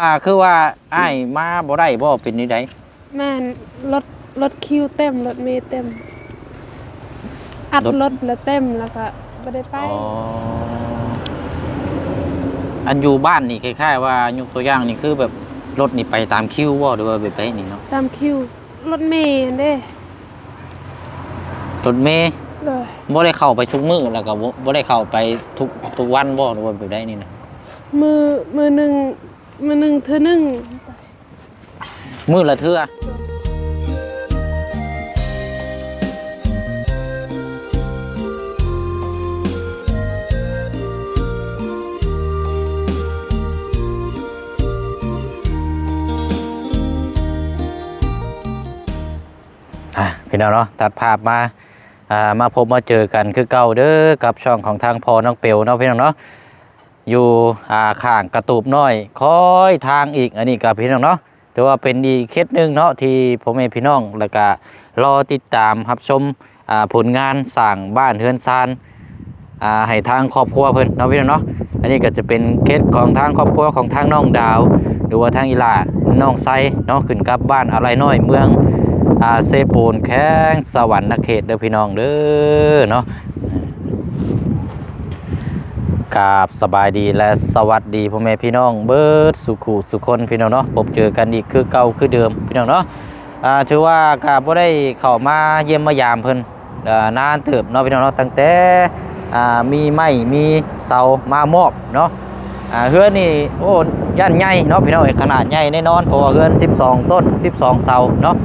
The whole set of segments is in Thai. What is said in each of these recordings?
อ่าคือว่าอ้ายมาบ่ได้บ่เป็นนี่ไดแม่นรถรถคิวเต็มรถเมย์เต็ม อัดรถแล้วเต็มแล้วก็ไม่ได้ไป อ๋ออันอยู่บ้านนี่คล้ายๆว่ายกตัวอย่างนี่คือแบบรถนี่ไปตามคิวบ่หรือว่าแบบไหนนี่เนาะตามคิว รถเมย์เด้รถเมย์เลยบ่ได้เข้าไปทุกมื้อแล้วก็บ่บ่ได้เข้าไปทุกทุกวันบ่หรือว่าแบบใดนี่นะ มือมือหนึ่ง มือหนึ่งเธอหนึ่งมื้อละเทื่อพี่น้องเนาะตัดภาพมา อ่า มาพบมาเจอกันคือเก่าเด้อกับช่องของทางพอน้องเปียวเนาะพี่น้องเนาะ อยู่อ่าข้างกระตูบน้อยคอยทางอีกอันนี้กับพี่น้องเนาะถือว่าเป็นอีกเคสหนึ่งเนาะที่ผมเองพี่น้องแล้วก็รอติดตามรับชมอ่าผลงานสร้างบ้านเฮือนซานอ่าให้ทางครอบครัวเพิ่นเนาะพี่น้องเนาะอันนี้ก็จะเป็นเคสของทางครอบครัวของทางน้องดาว หรือว่าทางอีหลาน้องไซเนาะขึ้นกับบ้านอะไรน้อยเมืองอาเซปูนแข้งสวรรค์เขตเด้อพี่น้องเด้อเนาะ กราบสบายดีและสวัสดีพ่อแม่พี่น้องเบิร์ดสุขุสุคนพี่น้องเนาะพบเจอกันอีกคือเก่าคือเดิมพี่น้องเนาะอ่าถือว่ากาบ่ได้เข้ามาเยี่ยมมายามเพิ่นอ่านานเติบเนาะพี่น้องเนาะตั้งแต่อ่ามีไม้มีเสามามอบเนาะอ่าเฮือนนี่โอ้ย่านใหญ่เนาะพี่น้องขนาดใหญ่แน่นอนเพราะว่าเฮือน 12 ต้น 12 เสาเนาะ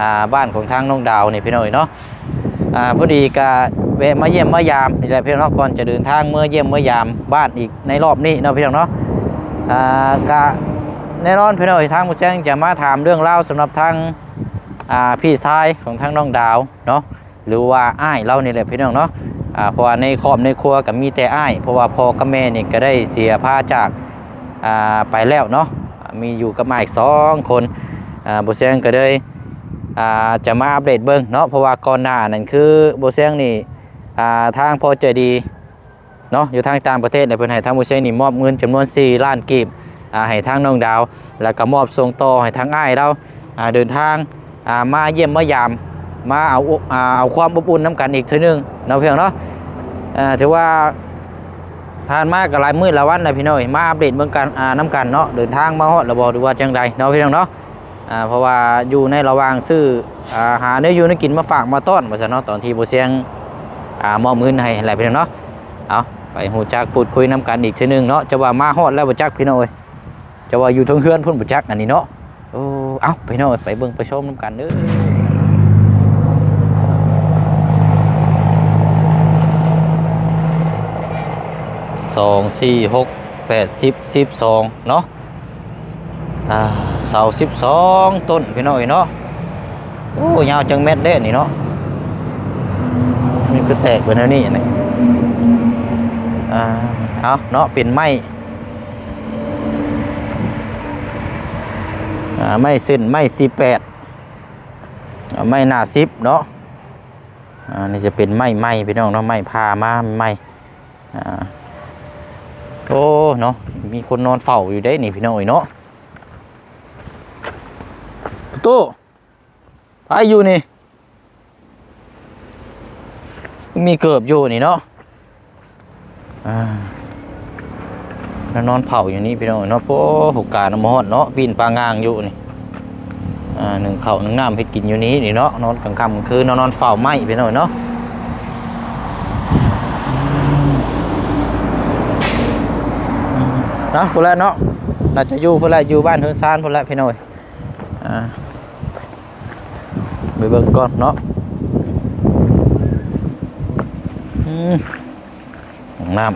อ่าบ้านของทางน้องดาวนี่พี่น้อยเนาะอ่าพอดีก็ แวะมาเยี่ยมมายามนี่แหละพี่น้องก่อนจะเดินทางเมื่อเยี่ยมเมื่อยามบ้านอีกในรอบนี้เนาะพี่น้องเนาะอ่าก็แน่นอนพี่น้อยทางผู้แจ้งจะมาถามเรื่องเล่าวสำหรับทางอ่าพี่ชายของทางน้องดาวเนาะหรือว่าอ้ายเรานี่แหละพี่น้องเนาะอ่าเพราะว่าในครอบในครัวก็มีแต่อ้าย เพราะว่าพ่อกับแม่นี่ก็ได้เสียพาจากอ่าไปแล้วเนาะมีอยู่กับมาอีกสองคนอ่าผู้แจ้งก็ได้อ่าจะมาอัปเดตเบิ้งเนาะเพราะว่าก่อนหน้านั่นคือโบเซียงนี่ ทางพอใจดีเนาะอยู่ทางต่างประเทศเนี่ยเพิ่นให้ทางโบเซียงนี่มอบเงินจำนวน 4 ล้านกีบให้ทางน้องดาว แล้วก็มอบส่งต่อให้ทางอ้ายเราเดินทางามาเยี่ยมมายามมาเอาอาเอาความอบอุ่นน้ำกันอีกทีนึงเนาะเพียงเนาะถือว่าผ่านมาก็หลายมื้อลายวันแล้วพี่น้อยมาอัปเดตเบิ่งกันน้ำกันเนาะเดินทางมาฮอดแล้วบ่หรือว่าจังใดเนาะพี่น้องเนาะเพราะว่าอยู่ในระหว่างซื้ออาหาเนื้ออยู่เนื้อกินมาฝากมาต้อนมาซะเนาะตอนที่โบเสียง อ่ามอบเงินให้อะไรพี่น้องเนาะเอาไปหูจักพูดคุยน้กันอีกทีหนึงเนาะจะว่ามาฮอดแล้วบ่จักพี่น้องเอ้ยจะว่าอยู่ทั้งเฮือนพุ่นบ่จักอันนี้เนาะโอ้เอาพี่น้องเอ้ยไปเบิ่งไปชมน้กันเด้อสองสี่หกแปดสิบสิบสองเนาะอ่าเสาสิบสองต้นพี่น้อยเนาะโอ้ยาวจังเม็ดเด้นี่เนาะ นี่คือแตกไปแล้วนี่นะอ่าเอาเนาะเป็นไม้อ่าไม้เส้นไม้สี่แปดไม้หน้าสิบเนาะอ่านี่จะเป็นไม้ไม้พี่น้องเนาะไม้พามาไม้อ่าโอ้เนาะมีคนนอนเฝ้าอยู่ได้นี่พี่น้อยเนาะตู้ไปอยู่นี่ มีเกิบอยู่นี่เนาะอ่าแล้วนอนเผาอยู่นี่พี่น้องเนาะโอ้หกกาน้ำมอดเนาะปีนปลางางอยู่นี่อ่าหนึ่งเข่าหนึ่งน้ำให้กินอยู่นี้นี่เนาะนอนกลางค่ำกลางคืนนอนนอนเฝ้าไหมพี่น้องเนาะเนาะพวกแล้วเนาะน่าจะอยู่พวกแล้วอยู่บ้านเฮือนซานพวกแล้วพี่น้อยอ่าไปเบิ่งก่อนเนาะอื มห้องน้ำ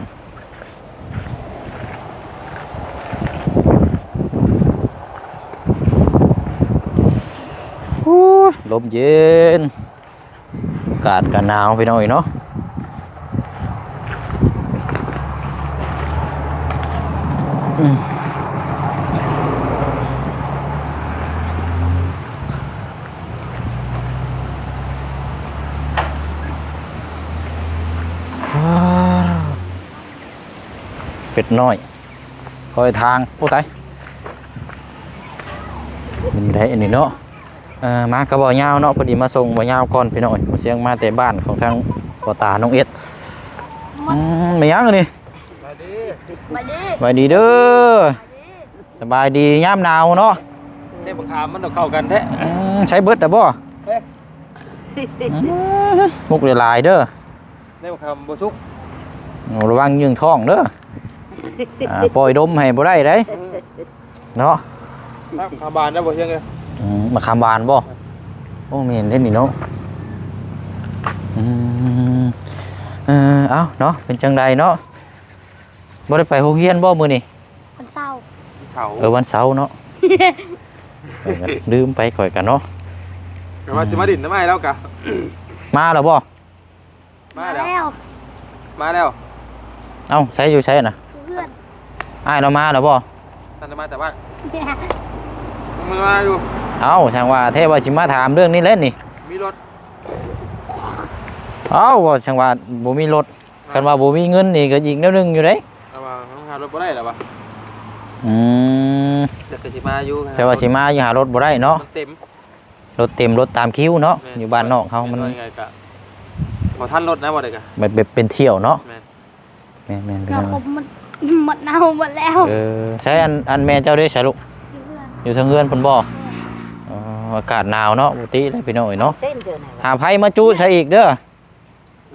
อู้ยลมเย็น อากาศกันหนาวไปหน่อยเนาะอืม ว้าวเป็ด น้อยคอยทางโอ้ตายเป็นได้อันนี้เนาะเอ่อมากระบอกยาวเนาะพอดีมาส่งบ่ยาวก่อนพี่น้อยมาเสียงมาแต่บ้านของทางพ่อตาน้องเอ็ดอืมไม่ยังอันนี่มาดิมาดิสบายดีเด้อสบายดียามหนาวเนาะได้บักขามมันต้องเข้ากันแท้อืมใช้เบิดแต่บ่อืมมุกหลายๆเด้อได้บักขามบ่ทุกเอาระวังยืงท้องเด้อ อ่าปล่อยดมให้บ่ได้เด้เนาะถ้าขามบานได้บ่เชียงเลยอืมมาคามบานบ่โอ้แม่นเล่นนี่เนาะอืมเออเอาเนาะเป็นจังใดเนาะบ่ได้ไปโรงเรียนบ่มื้อนี้ มันเศร้าเฉาเออวันเสาร์เนาะ เออลืมไปข่อยกันเนาะ แต่ว่าสิมาดินทำไมแล้วกะมาแล้วบ่ มามาแล้ว แล้ว มาแล้ว เอ้าใช้อยู่ใช้น่ะเพื่ อนอ้ายเรามาแล้วบ่ท่านจะมาแต่บ้านเนี่ยมันมาอยู่ เอ้าช่างว่าเทว่าสิมาถามเรื่องนี้เล่นนี่ มีรถ เอ้าว่าช่างว่าบ่มีรถกันว่าบ่มีเงินนี่ก็อีกแนวหนึงอยู่เด้เอาว่าต้องหารถบ่ได้หรอวะอืมเดี๋ยวก็สิมาอยู่แต่ว่าสิมาอยู่หารถบ่ได้เนาะมันเต็มรถเต็มรถตามคิวเนาะแม่อยู่บ้านนอกเขามันว่ยังไงกะบ่ทันรถนะบ่ได้กะมันเป็นเป็นเที่ยวเนาะแม่นแม่นๆพี่เราน้องคมมัน หมดเน่าหมดแล้วเออใช้อันอันแม่เจ้าเด้ใช่ลูกเพื่อนอยู่ทางเฮือนเพิ่นบ่อ๋ออากาศหนาวเนาะปกติเลยพี่น้อยเนาะหาไผมาจูใช้อีกเด้อ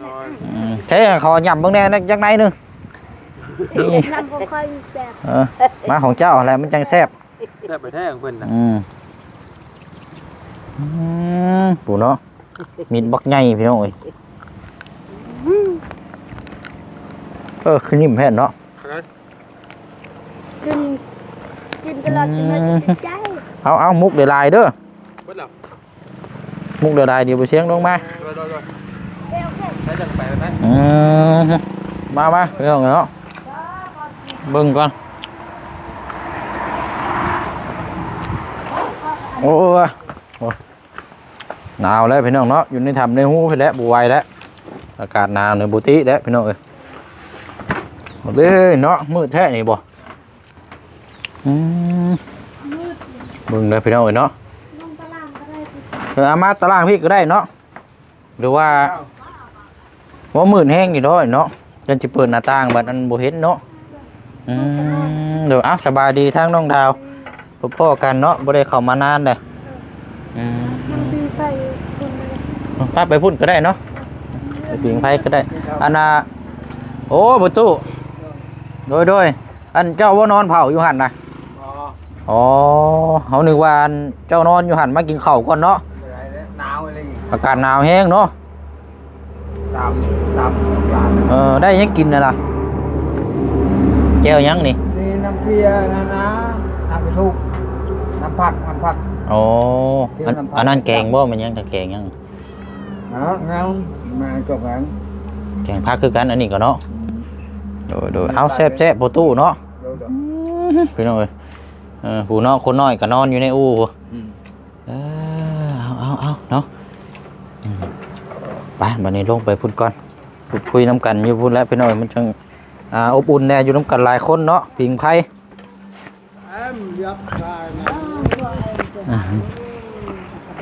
นอนอืมใช้ขอย่ำเบิ่งแน่นักจักไหนหนึงนี่น้ำก็ค่อยแบบเออมาของเจ้าอะไรมันจังแซ่บแทบไปแท้ของเพิ่นน่ะอืมอืมปูเนาะมีดบักใหญ่พี่น้องเอ้ยเออคือนิ่มแพ้เนาะ กินกินตลอดจน เราจะติดใจเอาเอามุกเดี๋ยวลายเด้อเบิดแล้วมุกเดี๋ยวลายเดี๋ยวไปเสียงลงมาโดยโดยโดยเร็วเร็วใช้จักรไปแล้วนะอืมมามาพี่น้องเนาะเบิ่งก่อนโอ้ยโอ้ยหนาวแล้วพี่น้องเนาะอยู่ในถ้ำในหูไปแล้วบไหวแล้วอากาศหนาวในบุติแล้วพี่น้องเอ้ยหมดเลยเนาะมืดแท้นี่บ่อืม เบิ่งเลยพี่น้องเอ้ยเนาะเอออามาตารางพี่ก็ได้เนาะหรือว่าว่าหมืดแห้งอยู่เนาะเนาะจนจะเปิดหน้าต่างบัดนั้นบ่เห็นเนาะอืมเดี๋ยวเอาสบายดีทั้งน้องดาวพบพ่อกันเนาะบ่ได้เข้ามานานเลยอืมป้าไปพุ่นก็ได้เนาะไปปิงไผก็ได้อันน่ะโอ้ประตูโดยโดยอันเจ้าว่านอนเผาอยู่หันนะ อ๋ออ๋อเขานึกว่าอันเจ้านอนอยู่หันมากินข้าวก่อนเนาะอะไรเนี่ยหนาวอะไรอีกอากาศหนาวแห้งเนาะตามตามหลานเออได้ยังกินน่ะล่ะแก้วยังนี่นี่น้ำเพียนะนะน้ำกระทุกน้ำผักน้ำผักอ๋ออันแก้วน้ำผักอันนั้นแกงบ่มันยังกับแกงยังเนาะเงามาจบกันแกงผักคือกันอันนี้ก็เนาะโดยโดยเอาแซ่บแซ่บโปตู้เนาะดูดูพี่น้องเอ้ย เออผู้น้อยคนน้อยก็นอนอยู่ในอู่พู้เออเอาเอาเอาเนาะอืมไปบัดนี้ลงไปพูดก่อนพูดคุยน้ำกันอยู่พูดแล้วพี่น้อยมันจังอ่าอบอุ่นแน่อยู่น้ำกันหลายคนเนาะปิงไผ่เอ็มยับได้นะอ่า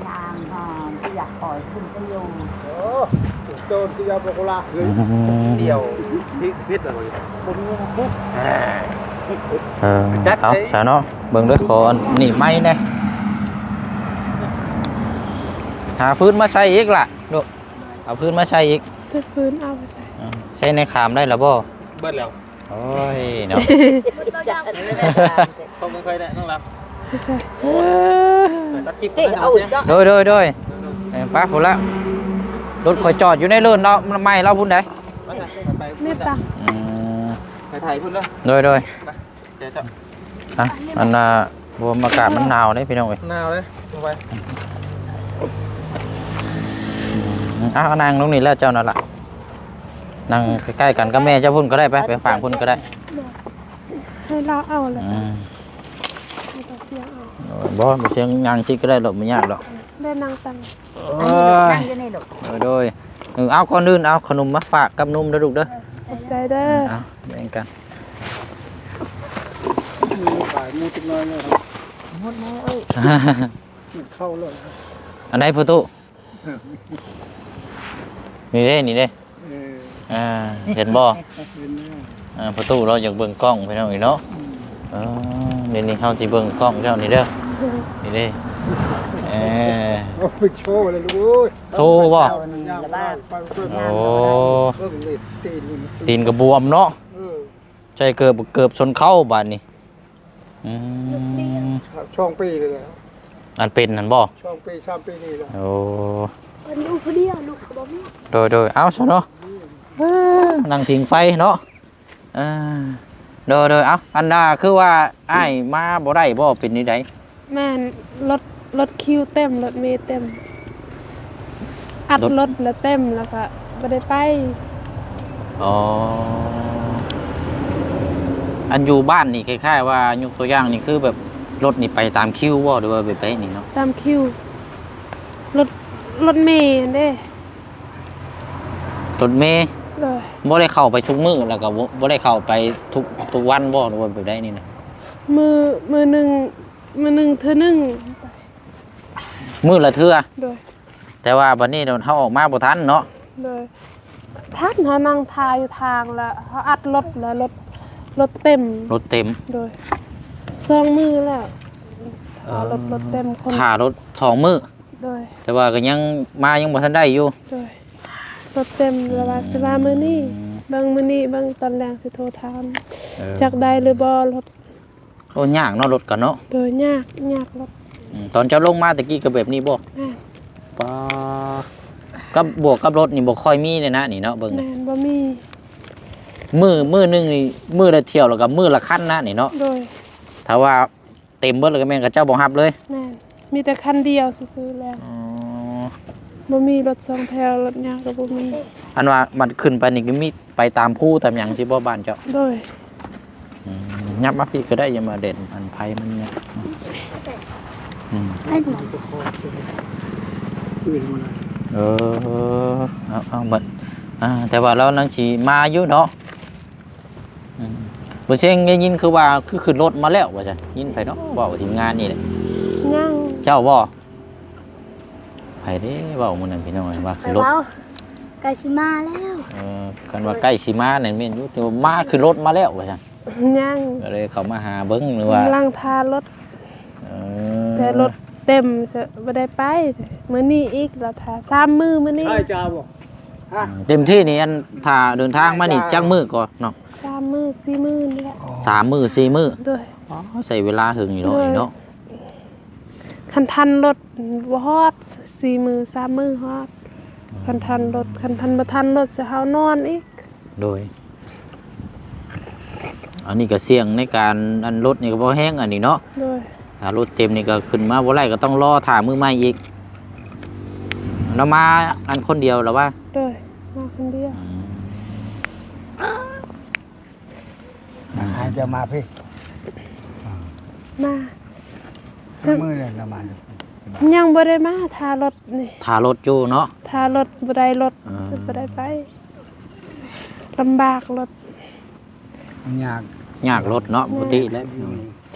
ทางอ่าที่อยากปล่อยขึ้นก็อยู่โอ้โจนที่ยับโลกละอืมเดียวพิพิษอะไรคนนี้นะปุ๊บ เออจัดเอาเลยซะเนาะเบิ่งเด้อขออันนี่ไม้แน่หาฟื้นมาใช้อีกล่ะลูกเอาพื้นมาใช้อีกถ้าฟื้นเอาไปใส่อ่าใช้ในขามได้หรือบ่เบิดแล้วโอ้ยเนาะต้องเคยได้ต้องรับไม่ใส่ตัดคลิปกันเอาเสียโดยโดยโดยเอ้ยไป้าพุ่นละรถข่อยจอดอยู่ในเรือนเนาะมันไม่เราพุ่นได้ไปเมตตาอืม ไปถ่ายพุ่นเลยโดยโดยเจ๊จับอะอันน่ะรวมอากาศมันหนาวได้พี่น้องเอ้ยหนาวเลยลงไปอืมอะเอานางลงนี่แล้วเจ้านั่นล่ะนั่งใกล้ๆกันกับแม่เจ้าพุ่นก็ได้ไปไปฝากพุ่นก็ได้ให้เราเอาเลยอืมให้เราเสียงเอาโอ้ยบ่บ่เสียงยางชิกก็ได้หรอกไม่ยากหรอกได้นางตังโอ้ยโดยโดยเออเอาคนอื่นเอาขนมมาฝากกับนุ่มเด้อลูกเด้อขอบ ใจเด้อเอาแบ่งกันฝ่ายมูจิกน้อยเลยครับหมดแม่เอ้ยเข้าเลยอันไหนประตูนี่เด้นี่เด้เอออ่าเห็นบ่เป็นแน่อ่าประตูเราอยากเบิ่งกล้องพี่น้องอีกเนาะเออเดี๋ยวนี้เฮาสิเบิ่งกล้องเจ้านี่เด้อนี่เด้เออ โอ้ไปโชว์เลยลูกโซ่บ่เอานี่ละบ้าไปเพิ่มโอ้เพิ่มเลยตีนนี่ตีนกระบวมเนาะเออใช่เกือบเกือบชนเข้าบาดนี้อืมช่องปีเลยแหละอันเป็นนั่นบ่ช่องปีสามปีนี่แหละโอ้มันลูกคนเดียวลูกเขาบ่มีโดยโดยเอาซะเนาะเอ้อนั่งพิงไฟเนาะอ่าโดยโดยเอาอันน่าคือว่าอ้ายมาบ่ได้บ่เป็นนี่ไดแม่นรถ รถคิวเต็มรถเมย์เต็ม อัดรถแล้วเต็มแล้วก็บ่ได้ไปอ๋อ อันอยู่บ้านนี่คล้ายๆว่ายกตัวอย่างนี่คือแบบรถนี่ไปตามคิวบ่หรือว่าไปไปนี่เนาะตามคิวรถรถเมย์เด้รถเมย์เลยบ่ได้เข้าไปทุกมื้อแล้วก็บ่บ่ได้เข้าไปทุกทุกวันบ่หรือว่าไปได้นี่นะมือมือหนึ่งมือหนึ่งเธอหนึ่ง มื้อละเทื่อโดยแต่ว่าบัดนี้เดี๋ยวเฮาออกมาบ่ทันเนาะโดยท่านเขานั่งทายอยู่ทางแล้วเขาอัดรถแล้วรถรถเต็มรถเต็มโดยสองมือแล้วเอารถรถเต็มคนค่ารถสองมื้อโดยแต่ว่าก็ยังมายังบ่ทันได้อยู่โดยรถเต็มแล้วว่าสิว่ามื้อนี้บางมื้อนี้บางตอนแรงสิโทรถามเออจักได้หรือบ่รถโอ้ยากเนาะรถกันเนาะโดยยากยากรถอืม ตอนเจ้าลงมาตะกี้ก็แบบนี้บ่แม่นป้ากับบวกกับรถนี่บ่ค่อยมีเลยนะนี่เนาะเบิ่งนี่แม่นบ่มีมือมือหนึงนี่มือละเที่ยวแล้วก็มือละคันนะนี่เนาะโดยถ้าว่าเต็มเบิดแล้วก็แม่นกับเจ้าบ่ฮับเลยแม่นมีแต่คันเดียวซื่อๆแล้วอ๋อบ่มีรถสองแถวรถยากก็บ่มีอันว่ามันขึ้นไปนี่ก็มีไปตามผู้ตามหยังสิบ่บ้านเจ้าโดย อืมยับมาพี่ก็ได้อย่ามาเด่นอันไผมันเนี่ยอืมอื่นมา เลยเออเอาเอาบัดอ่าแต่ว่าเรานังสีมาอยู่เนาะอืมบ่เช่งได้ยินคือว่าคือขึ้นรถมาแล้วว่าซั่นยินไปเนาะเว้าทีมงานนี่แหละย่างเจ้าบ่ไผเด้เว้ามื้อนั้นพี่น้องว่าไปขึ้นรถเว้าไกสิมาแล้วเออกันว่าใกล้สิมานั่นแม่นอยู่แต่ว่ามาขึ้นรถมาแล้วว่าซั่นย่างก็เลยเข้ามาหาเบิ่งหรือว่ากำลังทารถเออ แต่รถเต็มจะบ่ได้ไปมื้อนี้อีกแล้วทาสามมื้อมื้อนี้ใช่จ้าบ่ฮะเต็มที่นี่อันถ้าเดินทางมานี่จักมื้อก่อนเนาะสามมื้อสี่มื้อนี่แหละสามมื้อสี่มื้อโดยอ๋อใส่เวลาถึงอยู่เนาะนี่เนาะคันทันรถบ่ฮอดสี่มื้อสามมื้อฮอดคันทันรถคันทันบ่ทันรถสิเฮานอนอีกโดยอันนี้ก็เสี่ยงในการอันรถนี่ก็บ่แห้งอันนี้เนาะโดย ถ้ารถเต็มนี่ก็ขึ้นมาบ่ไรก็ต้องรอถ่ามือใหม่อีกเรามาอันคนเดียวหรอว่าโดยมาคนเดียวหาจะมาพี่มามือเลยละมันยังบ่ได้มาทารถนี่ถ่ารถอยู่เนาะทารถบ่ได้รถอ่าจะบ่ได้ไปลำบากรถยาก ยากรถเนาะปกติแล้ว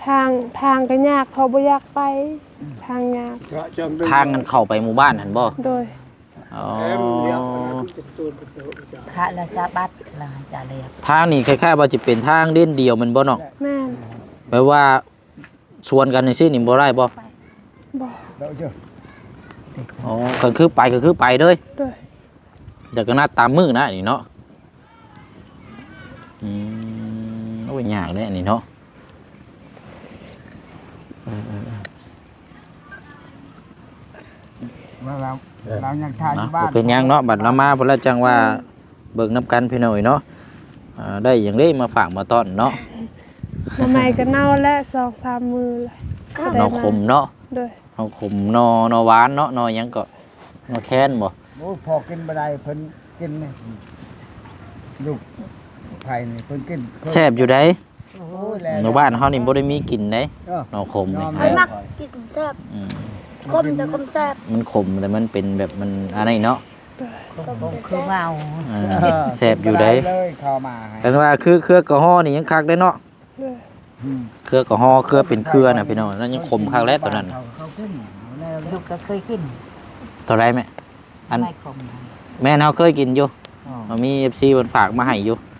ทางทางก็ยากเขาบ่อยากไป ทางยากทางกันเข้าไปหมู่บ้านหันบ่โดย อ๋อค่ะแล้วจะบัดแล้วจะเรียกทางนี่คล้ายๆว่าจะเป็นทางเล่นเดียวแมันบ่เนาะแม่นแปลว่าชวนกันในซี่นี่บ่ได้บ่บ่เดี๋ยวเจ้าอ๋อก็คือไปก็คือไปเลยโดย เดี๋ยวก็นัดตามมือนะนี่เนาะอืมโอ้ยยากเลยอันนี้เนาะเออเออเออเราเรายังทานอเนาะยู่บ้าบ่นเป็นหยังเนาะบัดเรามาเพนละจังว่าเบิ่งน้ำกันพี่น้อยเนาะอ่าได้อย่างนี้มาฝากมาต้อนเนาะน้ำไม้ก็เน่าแล้วสองสามมือเลยบ่ได้นอขมเนาะโดยนอขมนอนอหวานเนาะนอหยังก็นอแค้นบ่ โอ้พอกินบ่ได้เพิ่นกินนี่ลูก ไผ่นี่เพิ่นกินแซ่บอยู่ได้โอ้ยแล้วในบ้านเฮานี่บ่ได้มีกลิ่นเด้เออนอขมนี่ไอ้มักกินแซ่บอืมคมแต่คมแซ่บมันขมแต่มันเป็นแบบมันอะไรเนาะผมคือเมาอ่าแซ่บอยู่ได้เลยเข้ามาให้แต่ว่าคือเครือกระห้อนี่ยังคักได้เนาะโดยอืมเครือก็ห่อเครือเป็นเครือน่ะพี่น้องนั่นยังคมคักแล้วตัวนั้นน่ะเขาเขาขึ้นแล้วลูกก็เคยกินตัวไรแม่อันไม่คมนะแม่เฮาเคยกินอยู่อ๋อมันมี FC เพิ่นฝากมาให้อยู่อ่า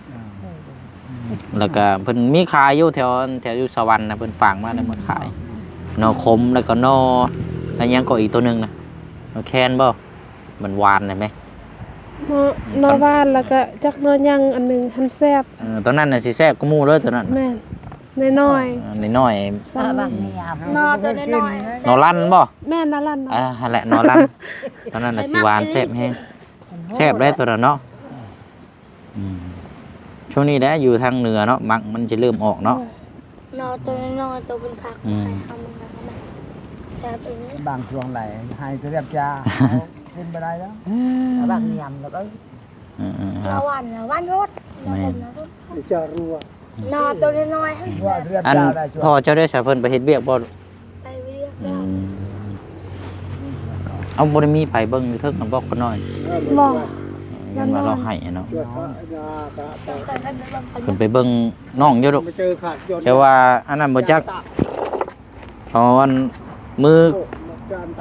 แล้วก็เพิ่นมีขายอยู่แถวแถวอยู่สวรรค์นะเพิ่นฝากมาได้มาขายหนอคมแล้วก็หนอแล้วยังก็อีกตัวหนึงนะหนอแคนบ่มันหวานได้ไหมเนาะเนอบ้านแล้วก็จักเนอยังอันหนึงหันแซ่บเออตัวนั้นน่ะสิแซ่บก็หมู่เลยตัวนั้นแม่นน้อยเออน้อยๆถ้าซ้ำบางนี่อะนอตัวน้อยๆหนอลั่นบ่แม่นละลั่นเนาะอ่าหั่นแหละหนอลั่นตัวนั้นน่ะสิหวานแซ่บแฮงแซ่บได้ตัวนั้นเนาะอืม ช่วงนี้ได้อยู่ทางเหนือเนาะมักมันจะเริ่มออกเนาะๆนอตัวน้อยๆตัวเป็นผักอืมให้เอามันแบบนั้นแซ่บเองบางช่วงไหลให้ก็เรียบจ้าเอากินไปได้แล้วถ้าบางยำแล้วก็อืมๆคละรับวันละวันรถละผมนะรถจะรู้ว่านอตัวน้อยๆให้ว่าแซ่บเรียบอันจ้าได้ช่วพ่องเจ้าได้สาเพิ่นไปเฮ็ดเวียกบ่ไปเรียกอืแล้วมเอาบ่ได้มีไปเบิ่งอยู่เทิงนำบ่คนน้อยบ่ ยังมาเราให้เนาะต้องการให้มันลงไปเพิ่นไปเบิ่งน้องอยู่ดอกไปเจอขาดยนต์แต่ว่าอันนั้นบ่จักตอนมือ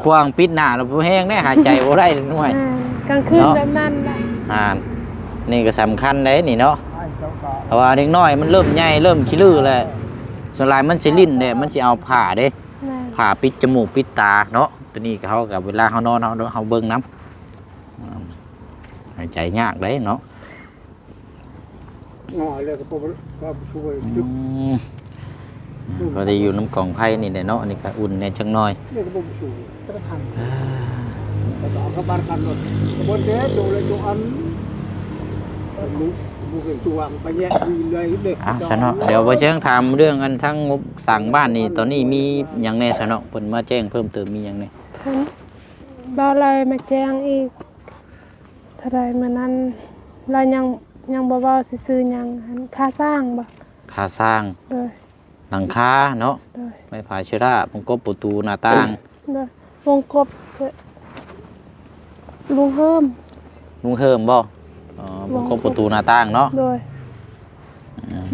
ควางปิดหน้าแล้วบ่แห้งได้หายใจบ่ได้หน่วยอ่ากลางคืนเนาะแบบนั้นแหละอ่านี่ก็สำคัญเด้นี่เนาะให้เขาก็เพราะว่าเด็กน้อยมันเริ่มใหญ่เริ่มขี้ลือแล้วส่วนหลายมันสิลิ้นเด้มันสิเอาผ้าเด้แม่นผ้าปิดจมูกปิดตาเนาะตัวนี้ก็เฮากับเวลาเฮานอนเฮาเฮาเบิ่งนํหาย ใจยากเด้เนาะงอเลยก็ผมก็ช่วยอืมก็ได้อยู่น้ำกล่องไผ่นี่แหละเนาะอันนี้ก็อุ่นแน่จังน้อยนี่ก็ผมช่วยจะทำแต่ต่อเขาบ้านกันหมดบนเด็ดดูเลยดูอันมุกมุกเห็นตัวไปแยกวีเลยเด็กอะสนอเดี๋ยวไปเชิงถามเรื่องอันทั้งงบสั่งบ้านนี่ตอนนี้มีอย่างแน่สนอเพิ่นมาแจ้งเพิ่มเติมมีอย่างแน่เพิ่นบ่อะไรมาแจ้งอีกเท่าไรมื้อนั้นเรายังยังบ่เว้าสิซื้อหยังหันค่าสร้างบ่ค่าสร้างโดยหลังคาเนาะโดยไม้ผาเชื้อราผมก็ประตูหน้าต่างโดยวงกบก็ลุงเพิ่มลุงเฮิมบ่อ๋อผมก็ประตูหน้าต่างเนาะโดย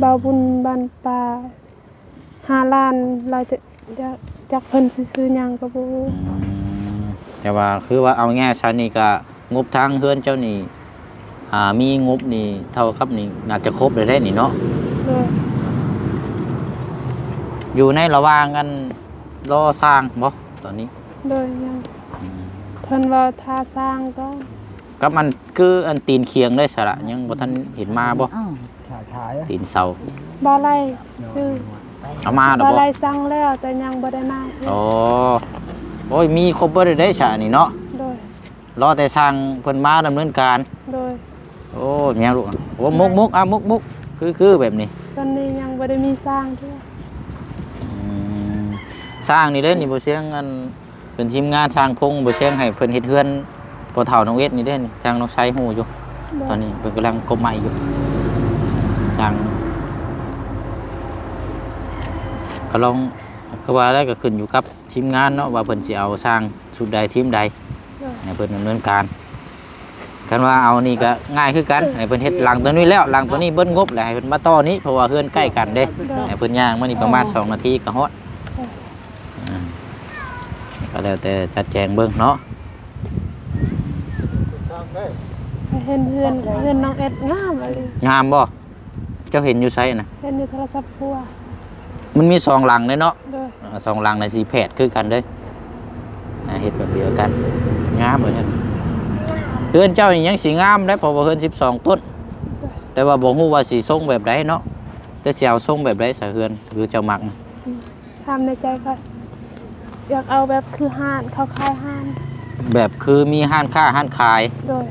เบาบุญบันปลาหาล้านเราจะจะจักเพิ่นสิซื้อหยังก็บ่รู้อืมแต่ว่าคือว่าเอาง่ายๆซะนี่ก็ งบทางเฮือนเจ้านี่อ่ามีงบนี่เท่ากับนี่น่าจะครบเลยได้นี่เนาะโดยอยู่ในระหว่างกันรอสร้างบ่ตอนนี้โดยยังเพิ่นว่าถ้าสร้างก็กับมันคืออันตีนเคียงได้สระยังบ่ทันเห็นมาบ่อ้าวฉายฉายตีนเสาบ่ไล่ซื้อเอามาดอกบ่บ่ไล่สั่งแล้วแต่ยังบ่ได้มาโอ้โอ้ยมีครบเบิดได้ฉะนี่เนาะโดย รอแต่ช่างเพิ่นมาดำเนินการ โดย โอ้แมวลูกอะโอ้มุกมุกอะมุกมุกคือคือแบบนี้ตอนนี้ยังบ่ได้มีสร้างเด้ออืมสร้างนี่เด้นี่บ่เสียงอันเป็นทีมงานช่างพงบ่เสียงให้เพิ่นเฮ็ดเฮือนพอเฒ่าน้องเอ็ดนี่เด้นี่ช่างน้องชายฮู้อยู่ โดตอยนนี้เพิ่นกำลังกบไม้อยู่ช่างก็ลองก็ว่าได้ก็ขึ้นอยู่กับทีมงานเนาะว่าเพิ่นสิเอาสร้างชุดใดทีมใดโดย ให้เพิ่นดำเนินการกันว่าเอานี่ก็ง่ายคือกันให้เพิ่นเฮ็ดหลังตัวนี้แล้วหลังตัวนี้เบิ้งงบแล้วให้เพิ่นมาต่อนี้เพราะว่าเฮือนใกล้กันเด้ให้เพิ่นย่างมานี่ประมาณ2นาทีก็ฮอดอ่าก็แล้วแต่จัดแจงเบิ่งเนาะ เห็นเฮือนเฮือนน้องเอ็ดงามอะเลยงามบ่ เจ้าเห็นอยู่ไสน่ะเห็นในโทรศัพท์พัวมันมีสองหลังเลยเนาะโดยอ่าสองหลังในสีแผดคือกันเด้อ่าเฮ็ดแบบเดียวกัน งามเหมือนกันเฮือนเจ้านี่ยังสิงามได้เพราะว่าเฮือน12ต้น แต่ว่าบ่ฮู้ว่าสิทรงแบบใดเนาะแต่สิเอาทรงแบบใดสะเฮือนคือเจ้ามักทำในใจก็อยากเอาแบบคือห้านเขาขายห้าน แบบคือมีห้านค้าห้านขายโดย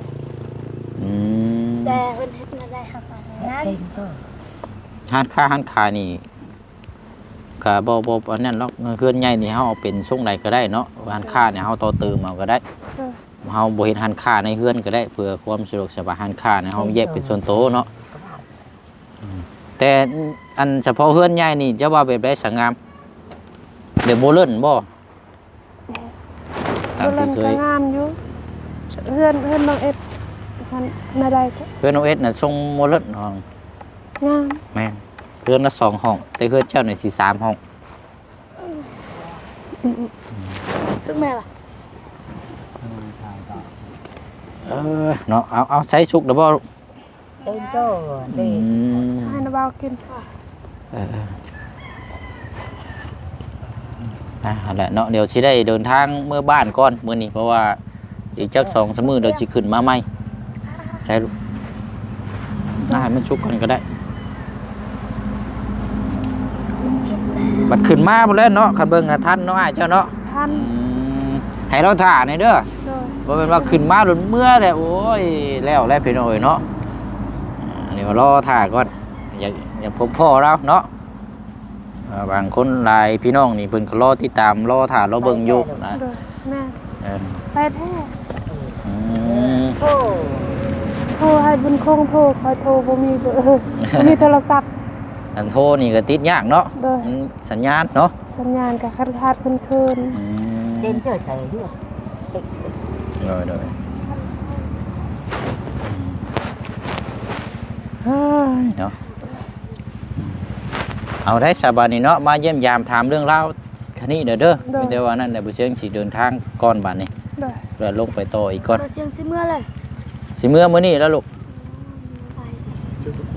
อืมแต่เพิ่นเฮ็ดมาได้ครับนั้นเซ็งก็ห้านค้าห้านขายนี่ ก็บ่บ่อันนั้นหรอกเฮือนใหญ่นี่เฮาเอาเป็นทรงใดก็ได้เนาะห้านค้าเนี่ยเฮาต่อเติมเอาก็ได้โดยเฮาบ่เฮ็ดห้านค้าในเฮือนก็ได้เพื่อความสะดวกสบายห้านค้าเนี่ยเฮาแยกเป็นส่วนโตวเนาะแต่อันเฉพาะเฮือนใหญ่นี่จะว่าแบบใดสวยงามแบบโบราณบ่ตามโบราที่ณเคก็ยงามอยู่เฮือนเฮือนน้องเอ็ดมันไม่ได้ก็เพื่อนน้องเอสน่ะทรงโมเลดน้องงามแม่น เพื่อนละสองห้อง แต่เพื่อนเจ้าหน่อยสี่สามห้องถึงแม่ปะเออเนาะเอาเอาใช้ชุกเดี๋ยวบ่เจ้าเจ้าอืดีมให้นาบาวกินเอออะเอาละเนาะเดี๋ยวสิได้เดินทางเมื่อบ้านก่อนมื้อนี้เพราะว่าอีกจักสองสามมื้อเดี๋ยวสิขึ้นมาใหม่ใช่ลูกน่าให้มันชุกก่อนก็ได้ บัดขึ้นมาพุ่นแล้วเนาะคันเบิ่งหาทันเนาะอ้ายเจ้าเนาะท่านอืมให้เราถ่าหน่อยเด้อโดยบ่เป็นว่าขึ้นมาหลุนเมื่อแต่โอ้ยแล้วแล้วพี่น้อยเนาะอ่าเดี๋ยวรอถ่าก่อนอยากอยากพบพ่อเราเนาะอ่าบางคนหลายพี่น้องนี่เพิ่นก็รอติดตามรอถ่ารอเบิ่งอยู่นะโดยแม่เออไปแท้อืมโอ้โทรให้บุญคงโทรคอยโทรบ่มีเบอร์ บ่มีโทรศัพท์ อันโทรนี่ก็ติดยากเนาะโดยมันสัญญาณเนาะสัญญาณกับคันคาดคันคืนอืมเจนเจ้าใส่ด้วยเช็คโดยโดยเนาะเอาได้สบายนี่เนาะมาเยี่ยมยามถามเรื่องราวคันนี้เด้อเด้อมีแต่ว่านั่นน่ะบ่เชิงสิเดินทางก่อนบัดนี้โดยเรือลงไปต่ออีกก่อน เราเชียงซิเมื่อเลยสิเมื่อมื้อนี้แล้วลูก ไป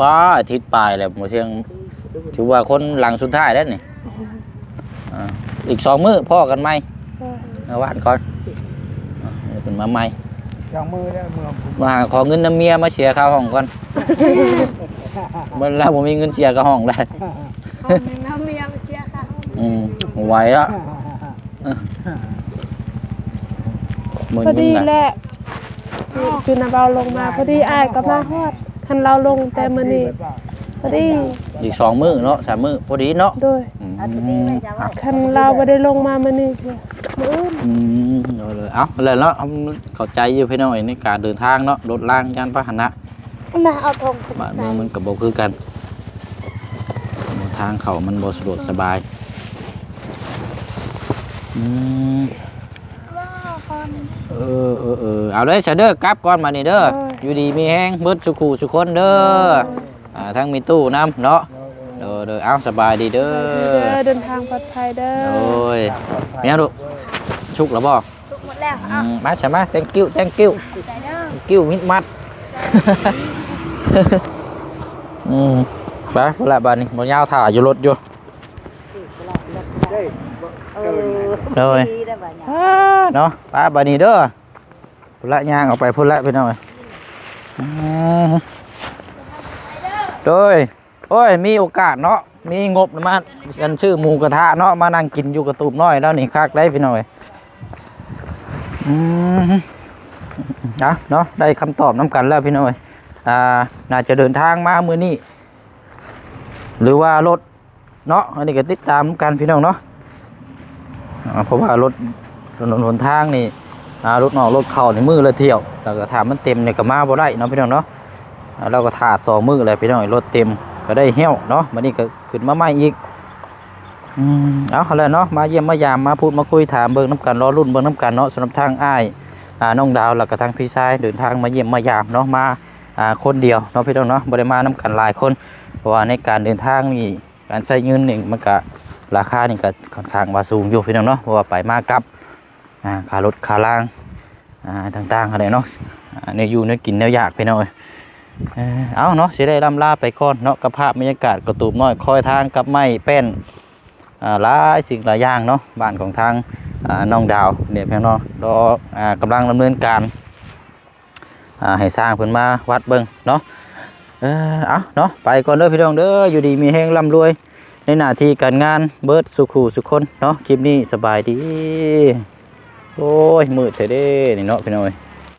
ป้าอาทิตย์ปลายแล้วบ่เชียง ถือว่าคนหลังสุดท้ายแล้วนี่อ่าอีกสองมื้อพ่อกันไหมโดยเอาว่านก่อนอ่าเดี๋ยวขึ้นมาใหม่สองมือแล้วมือผมมาหาขอเงินน้ำเมียมาเสียค่าห้องก่อนมันแล้วผมมีเงินเสียค่าห้องได้เอาหนึ่งน้ำเมียมาเชียร์ค่ะอืมไหวแล้วหมื่นพอหนึดีงนะแหละที่คือนาบาวลงมาพอดีอ้ายก็มาฮอดคันเราลงแต่มื้อนี้ พอดีอีกสองมื้อเนาะสามมื้อพอดีเนาะโดยอืมเอาตัวนี้ไม่จะว่าคันเราบ่ได้ลงมามื้อนี้เลยมื้ออื่นอืมเอาเลยเอาเลยเนาะเอาเข้าใจอยู่พี่น้องเองในการเดินทางเนาะรถล่างยานพาหนะมาเอาธงขึ้นบ้านใส่เมืองมันกับโบคือกัน ทางเขามันโบสะดวกสบายอืมว่าคนเออเออเออเอาเลยเสยเด้อกลับก่อนมานี่เด้ออยู่ดีมีแห้งเบิดสุขูสุคนเด้อ อ่าทั้งมีตู้น้ำเนาะเด้อเด้อเอาสบายดีเด้เด้ออเดินทางปลอดภัยเด้อโอ้ยเมียลูกชุกแล้วบ่ทุกหมดแล้วอืเอามมาใช่ไหม thank you thank you ใจเด้อ thank you มิดมัดอืมไปพุ่นละบานนี้บ่ยาวถ่าอยู่รถอยู่ได้เออโดยดีได้ป่ะเนี่ยอ่าเนาะป้าบานี้เด้อพุ่นละย่างออกไปพุ่นละไปหน่อยอืม โดยโอ้ยมีโอกาสเนาะมีงบมากันชื่อหมูกระทะเนาะมานั่งกินอยู่กระตูบน้อยแล้วนี่คักได้พี่หน่อยอืมนะเนาะได้คำตอบน้ำกันแล้วพี่หน่อยอ่าน่าจะเดินทางมามือนี้หรือว่ารถเนาะอันนี้ก็ติดตามกันพี่น้องเนาะเพราะว่ารถถนนหนทางนี่รถนอกรถเข้าในมือละเที่ยวแล้วก็ถามมันเต็มเนี่ยก็มาบ่ได้เนาะพี่น้องเนาะ เราก็ถาดสองมือเลยพี่น้องรถเต็มก็ได้เหี้ยวเนาะวันนี้ก็ขึ้นมาใหม่อีกอืมเอาเอาเลยเนาะมาเยี่ยมมายามมาพูดมาคุยถามเบิ่งน้ำกันรอรุ่นเบิ่งน้ำกันเนาะสำหรับทางอ้ายอ่าน้องดาวแล้วก็ทางพี่ชายเดินทางมาเยี่ยมมายามเนาะมาอ่าคนเดียวเนาะพี่น้องเนาะบ่ได้มาน้ำกันหลายคน เพราะว่าในการเดินทางนี่การใช้เงินหนี่งมันก็ราคานี่ก็ค่อนข้างว่าสูงอยู่พี่น้องเนาะเพราะว่าไปมากับอ่าคารถค่าล่างอ่าต่างๆอะไรเนาะเนี่ยอยู่เนี่ยกินเนี่ยอยากพี่น้อง เอ้าเนาะสิได้ลำลาไปก่อนเนาะกับภาพบรรยากาศกระตูบน้อยคอยทางกับไม้แป้นอ่าหลายสิ่งหลายอย่างเนาะบ้านของทางน้องดาวเนี่ยพี่น้องรออ่ากำลังดำเนินการอ่าให้สร้างเพิ่นมาวัดเบิ่งเนาะเออเอาเนาะไปก่อนเด้อพี่น้องเด้ออยู่ดีมีแห้งร่ำรวย ในหน้าที่การงานเบิร์ดสุขูสุขคนเนาะคลิปนี้สบายดี โอ้ยมืดเถอเด้นี่เนาะพี่น้อย